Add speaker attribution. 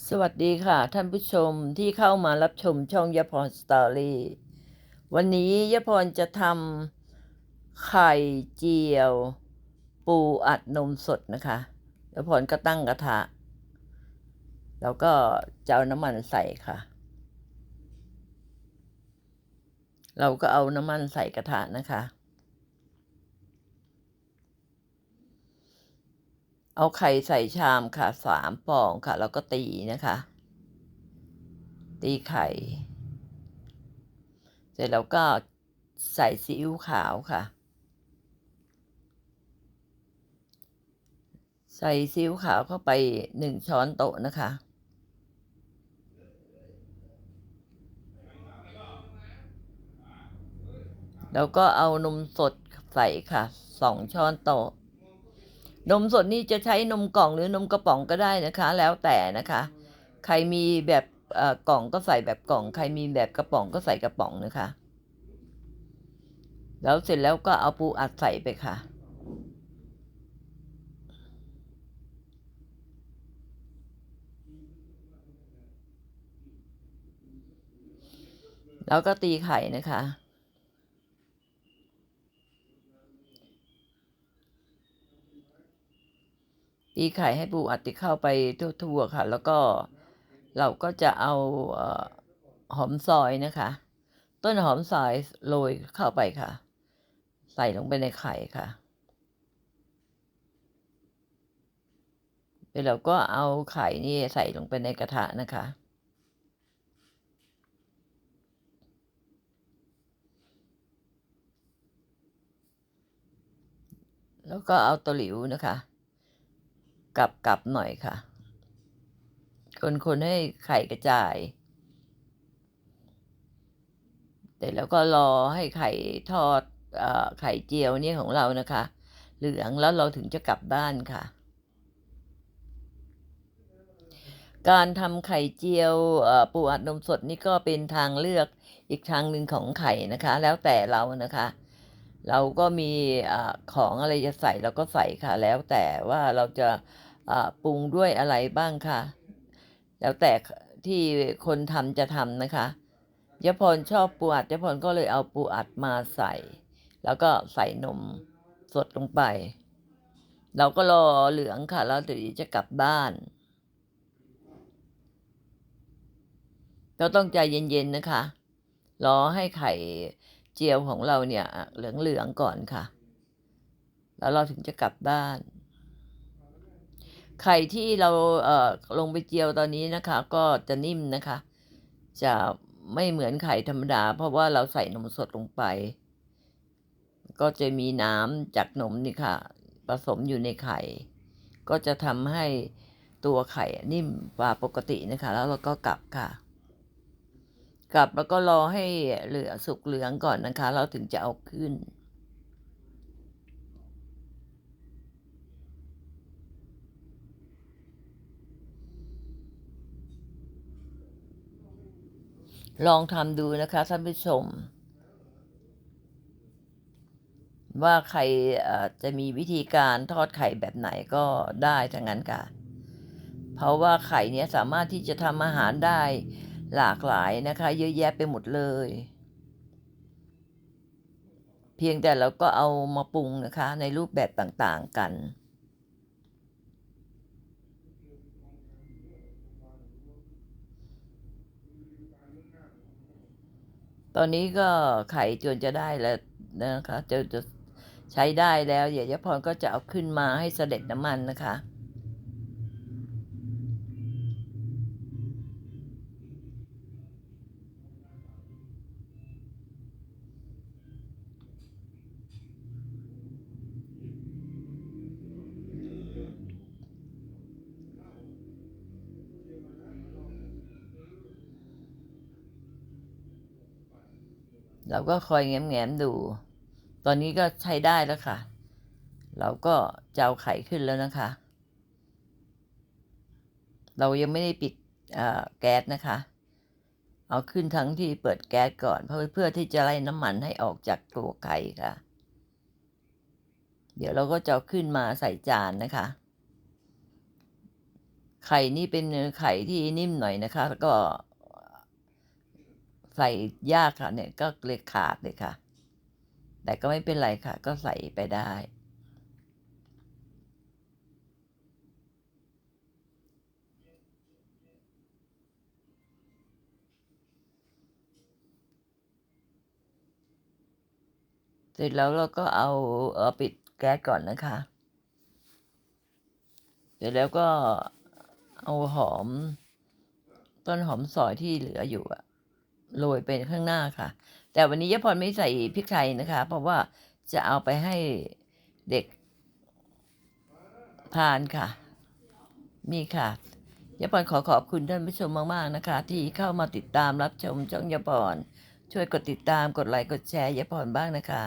Speaker 1: สวัสดีค่ะ ท่านผู้ชมที่เข้ามารับชมช่องยพรสตอรี่วันนี้ยพรจะทำไข่เจียว ปูอัดนมสดนะคะยพรก็ตั้งกระทะ แล้วก็จะเอาน้ำมันใส่ค่ะ เราก็เอาน้ำมันใส่กระทะนะคะ เอาไข่ใส่ชามค่ะสามฟองค่ะ แล้วก็ตีนะคะ ตีไข่ เสร็จแล้วก็ใส่ซีอิ๊วขาวค่ะ ใส่ซีอิ๊วขาวเข้าไปหนึ่งช้อนโต๊ะนะคะ แล้วก็เอานมสดใส่ค่ะสองช้อนโต๊ะ นมสดนี่จะใช้นมกล่องหรือนมกระป๋องก็ได้นะคะ แล้วแต่นะคะ ใครมีแบบอ่อกล่องก็ใส่แบบกล่อง ใครมีแบบกระป๋องก็ใส่กระป๋องนะคะ แล้วเสร็จแล้วก็เอาปูอัดใส่ไปค่ะ แล้วก็ตีไข่นะคะ ตีไข่ให้ปูอัดติเข้าไปทั่วๆค่ะ แล้วก็เราก็จะเอาหอมซอยนะคะ ต้นหอมซอยโรยเข้าไปค่ะ ใส่ลงไปในไข่ค่ะแล้วเราก็เอาไข่นี่ใส่ลงไปในกระทะนะคะ แล้วก็เอาตะหลิวนะคะ กลับกลับหน่อยค่ะ คนคนให้ไข่กระจายแต่แล้วก็รอให้ไข่ทอดอไข่เจียวเนี่ยของเรานะคะ เหลืองแล้วเราถึงจะกลับบ้านค่ะ การทำไข่เจียวปูอัดนมสดนี่ก็เป็นทางเลือกอีกทางหนึ่งของไข่นะคะ แล้วแต่เรานะคะ เราก็มีอของอะไรจะใส่เราก็ใส่ค่ะ แล้วแต่ว่าเราจะปรุงด้วยอะไรบ้างค่ะ แล้วแต่ที่คนทำจะทำนะคะยะพรชอบปูอัดยะพรก็เลยเอาปูอัดมาใส่ แล้วก็ใส่นมสดลงไป เราก็รอเหลืองค่ะแล้วเดี๋ยวจะกลับบ้านเราต้องใจเย็นๆนะคะ รอให้ไข่ เจียวของเราเนี่ยเหลืองๆก่อนค่ะ แล้วเราถึงจะกลับบ้านไข่ที่เราเอ่อลงไปเจียวตอนนี้นะคะ ก็จะนิ่มนะคะ จะไม่เหมือนไข่ธรรมดา เพราะว่าเราใส่นมสดลงไป ก็จะมีน้ำจากนมนี่ค่ะ ผสมอยู่ในไข่ ก็จะทำให้ตัวไข่นิ่มกว่าปกตินะคะ แล้วเราก็กลับค่ะ กลับแล้วก็รอให้เหลือสุกเหลืองก่อนนะคะ เราถึงจะเอาขึ้น ลองทำดูนะคะท่านผู้ชม ว่าใครจะมีวิธีการทอดไข่แบบไหนก็ได้ทั้งนั้นค่ะ เพราะว่าไข่เนี้ยสามารถที่จะทำอาหารได้ หลากหลายนะคะ เยอะแยะไปหมดเลย เพียงแต่เราก็เอามาปรุงนะคะ ในรูปแบบต่างๆกันตอนนี้ก็ไข่จนจะได้แล้วนะคะจะจะใช้ได้แล้วเดี๋ยวยพรก็จะเอาขึ้นมาให้เสด็จน้ำมันนะคะ เราก็คอยแง้มๆดู ตอนนี้ก็ใช้ได้แล้วค่ะ เราก็จะเอาไข่ขึ้นแล้วนะคะ เรายังไม่ได้ปิดแก๊สนะคะ เอาขึ้นทั้งที่เปิดแก๊สก่อน เพื่อเพื่อที่จะไล่น้ำมันให้ออกจากตัวไข่ค่ะ เดี๋ยวเราก็จะขึ้นมาใส่จานนะคะ ไข่นี่เป็นไข่ที่นิ่มหน่อยนะคะ แล้วก็ ใส่ยากค่ะเนี่ยก็เลยขาดเลยค่ะ แต่ก็ไม่เป็นไรค่ะ ก็ใส่ไปได้เสร็จแล้วเราก็เอาเอ่อปิดแก๊สก่อนนะคะ เสร็จแล้วก็เอาหอม ต้นหอมซอยที่เหลืออยู่อะ โรยไปข้างหน้าค่ะ แต่วันนี้ยาพรไม่ใส่พริกไทยนะคะ เพราะว่าจะเอาไปให้เด็กทานค่ะ มีค่ะยาพรขอขอบคุณท่านผู้ชมมาก ๆ นะคะ ที่เข้ามาติดตามรับชมช่องยาพรช่วยกดติดตามกดไลค์กดแชร์ยาพรบ้างนะคะ